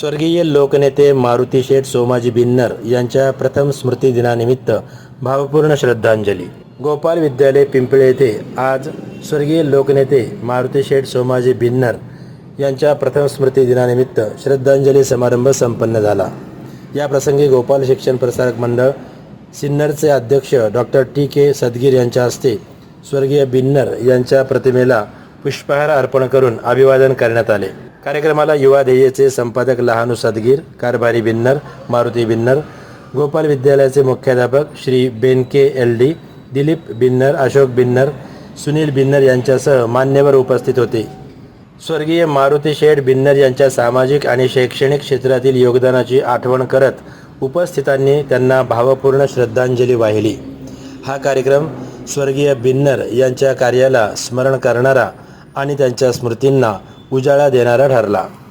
स्वर्गीय लोकनेते मारुती शेठ सोमाजी बिन्नर यांच्या प्रथम स्मृती दिनानिमित्त भावपूर्ण श्रद्धांजली. गोपाल विद्यालय पिंपळे येथे आज स्वर्गीय लोकनेते मारुती शेठ सोमाजी बिन्नर यांच्या प्रथम स्मृती दिनानिमित्त श्रद्धांजली समारंभ संपन्न झाला. या प्रसंगी गोपाल शिक्षण प्रसारक मंडळ सिन्नरचे अध्यक्ष डॉक्टर टी. के. सदगीर यांच्या हस्ते स्वर्गीय बिन्नर यांच्या प्रतिमेला पुष्पहार अर्पण करून अभिवादन करण्यात आले. कार्यक्रमाला युवा ध्येयचे संपादक लहानू सदगीर कारभारी बिन्नर मारुती बिन्नर गोपाल विद्यालयाचे मुख्याध्यापक श्री बेनके एल डी दिलीप बिन्नर अशोक बिन्नर सुनील बिन्नर यांच्यासह मान्यवर उपस्थित होते. स्वर्गीय मारुती शेठ बिन्नर यांच्या सामाजिक आणि शैक्षणिक क्षेत्रातील योगदानाची आठवण करत उपस्थितांनी त्यांना भावपूर्ण श्रद्धांजली वाहिली. हा कार्यक्रम स्वर्गीय बिन्नर यांच्या कार्याला स्मरण करणारा आणि त्यांच्या स्मृतींना उजाळा देणारा ठरला.